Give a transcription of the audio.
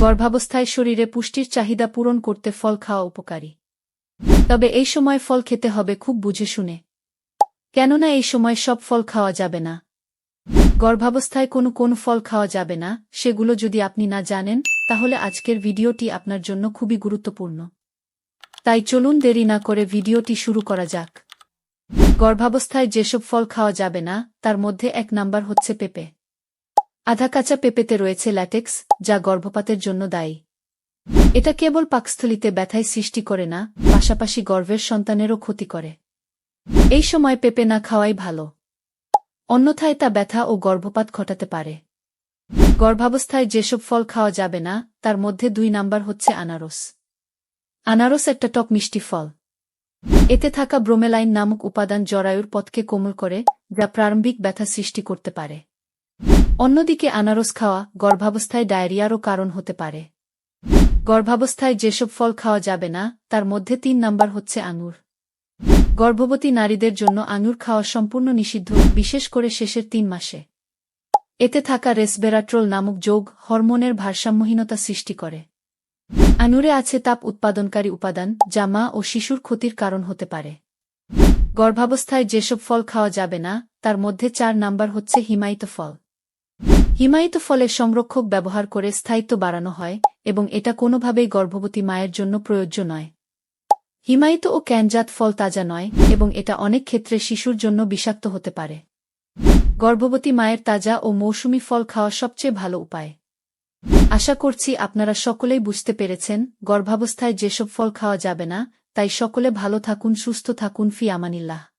গর্ভাবস্থায় শরীরে পুষ্টির চাহিদা পূরণ করতে ফল খাওয়া উপকারী। তবে এই সময় ফল খেতে হবে খুব বুঝে শুনে। কেননা এই সময় সব ফল খাওয়া যাবে না। গর্ভাবস্থায় কোনো কোন ফল খাওয়া যাবে না, সেগুলো যদি আপনি না জানেন, তাহলে আজকের ভিডিওটি আপনার জন্য খুবই গুরুত্বপূর্ণ। তাই চলুন দেরি না করে ভিডিওটি শুরু করা যাক। গর্ভাবস্থায় যেসব ফল খাওয়া যাবে না, তার মধ্যে এক নাম্বার হচ্ছে পেঁপে। আধা কাঁচা পেঁপেতে রয়েছে ল্যাটেক্স, যা গর্ভপাতের জন্য দায়ী। এটা কেবল পাকস্থলিতে ব্যথায় সৃষ্টি করে না, পাশাপাশি গর্ভের সন্তানেরও ক্ষতি করে। এই সময় পেঁপে না খাওয়াই ভালো। অন্যথায় তা ব্যথা ও গর্ভপাত ঘটাতে পারে। গর্ভাবস্থায় যেসব ফল খাওয়া যাবে না, তার মধ্যে দুই নাম্বার হচ্ছে আনারস। আনারস একটা টক মিষ্টি ফল। এতে থাকা ব্রোমেলাইন নামক উপাদান জরায়ুর পথকে কোমল করে, যা প্রারম্ভিক ব্যথা সৃষ্টি করতে পারে। অন্যদিকে আনারস খাওয়া গর্ভাবস্থায় ডায়রিয়ারও কারণ হতে পারে। গর্ভাবস্থায় যেসব ফল খাওয়া যাবে না, তার মধ্যে তিন নাম্বার হচ্ছে আঙুর। গর্ভবতী নারীদের জন্য আঙুর খাওয়া সম্পূর্ণ নিষিদ্ধ, বিশেষ করে শেষের তিন মাসে। এতে থাকা রেসবেরাট্রোল নামক যোগ হরমোনের ভারসাম্যহীনতা সৃষ্টি করে। আঙুরে আছে তাপ উৎপাদনকারী উপাদান, যা মা ও শিশুর ক্ষতির কারণ হতে পারে। গর্ভাবস্থায় যেসব ফল খাওয়া যাবে না, তার মধ্যে চার নাম্বার হচ্ছে হিমায়িত ফল। হিমায়িত ফলের সংরক্ষক ব্যবহার করে স্থায়িত্ব বাড়ানো হয়, এবং এটা কোনোভাবেই গর্ভবতী মায়ের জন্য প্রয়োজ্য নয়। হিমায়িত ও ক্যানজাত ফল তাজা নয়, এবং এটা অনেক ক্ষেত্রে শিশুর জন্য বিষাক্ত হতে পারে। গর্ভবতী মায়ের তাজা ও মৌসুমি ফল খাওয়া সবচেয়ে ভালো উপায়। আশা করছি আপনারা সকলেই বুঝতে পেরেছেন, গর্ভাবস্থায় যেসব ফল খাওয়া যাবে না, তাই সকলে ভালো থাকুন, সুস্থ থাকুন, ফি আমানিল্লাহ।